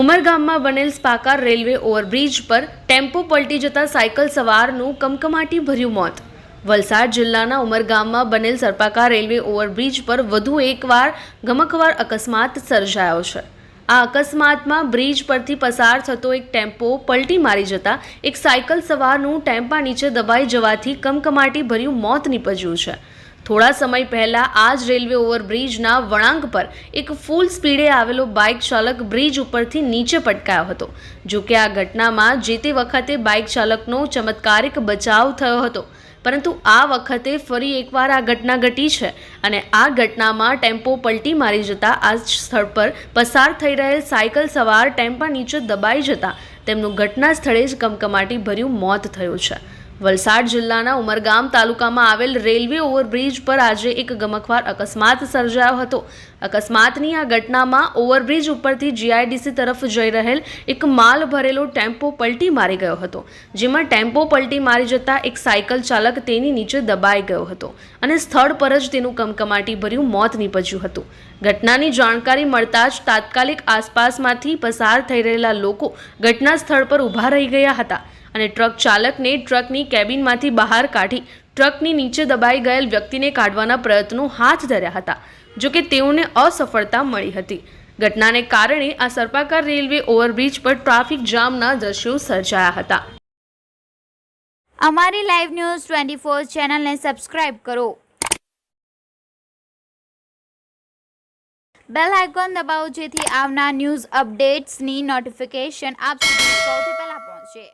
ઉમરગામમાં બનેલ સ્પાકાર railway overbridge પર ટેમ્પો પલટી જતા સાયકલ સવારનું કમકમાટી ભર્યું મોત. વલસાડ જિલ્લાના ઉમરગામમાં બનેલ સર્પાકાર રેલવે ઓવરબ્રિજ પર વધુ એકવાર ગમકવાર અકસ્માત સર્જાયો છે. આ અકસ્માતમાં બ્રિજ પરથી પસાર થતો એક ટેમ્પો પલટી મારી જતા એક સાયકલ સવારનું ટેમ્પા નીચે દબાઈ જવાથી કમકમાટી ભર્યું મોત નીપજ્યું છે. થોડા સમય પહેલા આ જ રેલવે ઓવરબ્રિજના વળાંક પર એક ફૂલ સ્પીડે આવેલો બાઇક ચાલક બ્રિજ ઉપરથી નીચે પટકાયો હતો. જો કે આ ઘટનામાં જે તે વખતે બાઇક ચાલકનો ચમત્કારિક બચાવ થયો હતો. પરંતુ આ વખતે ફરી એકવાર આ ઘટના ઘટી છે અને આ ઘટનામાં ટેમ્પો પલટી મારી જતા આ સ્થળ પર પસાર થઈ રહેલ સાયકલ સવાર ટેમ્પા નીચે દબાઈ જતા તેમનું ઘટના સ્થળે જ કમકમાટી ભર્યું મોત થયું છે. વલસાડ જિલ્લાના ઉમરગામ તાલુકામાં આવેલ રેલવે ઓવરબ્રિજ પર આજે એક ગમખવાર અકસ્માત સર્જાયો હતો. અકસ્માતની આ ઘટનામાં ઓવરબ્રિજ ઉપરથી જીઆઈડીસી તરફ જઈ રહેલ એક માલ ભરેલો ટેમ્પો પલટી મારી ગયો હતો, જેમાં ટેમ્પો પલટી મારી જતા એક સાયકલ ચાલક તેની નીચે દબાઈ ગયો હતો અને સ્થળ પર જ તેનું કમકમાટી ભર્યું મોત નીપજ્યું હતું. ઘટનાની જાણકારી મળતા જ તાત્કાલિક આસપાસમાંથી પસાર થઈ રહેલા લોકો ઘટના સ્થળ પર ઊભા રહી ગયા હતા. અને ટ્રક ચાલકને ટ્રકની કેબિનમાંથી બહાર કાઢી ટ્રકની નીચે દબાઈ ગયેલ વ્યક્તિને કાઢવાના પ્રયત્નો હાથ ધર્યા હતા, જો કે તેઓને અસફળતા મળી હતી. ઘટનાને કારણે આ સર્પાકાર રેલવે ઓવરબ્રિજ પર ટ્રાફિક જામના દ્રશ્યો સર્જાયા હતા. અમારી લાઈવ ન્યૂઝ ટ્વેન્ટી ફોર ચેનલને સબસ્ક્રાઇબ કરો. બેલ આઇકોન દબાવો જેથી આવનાર ન્યૂઝ અપડેટ્સની નોટિફિકેશન આપ સુધી સૌથી પહેલા પહોંચે.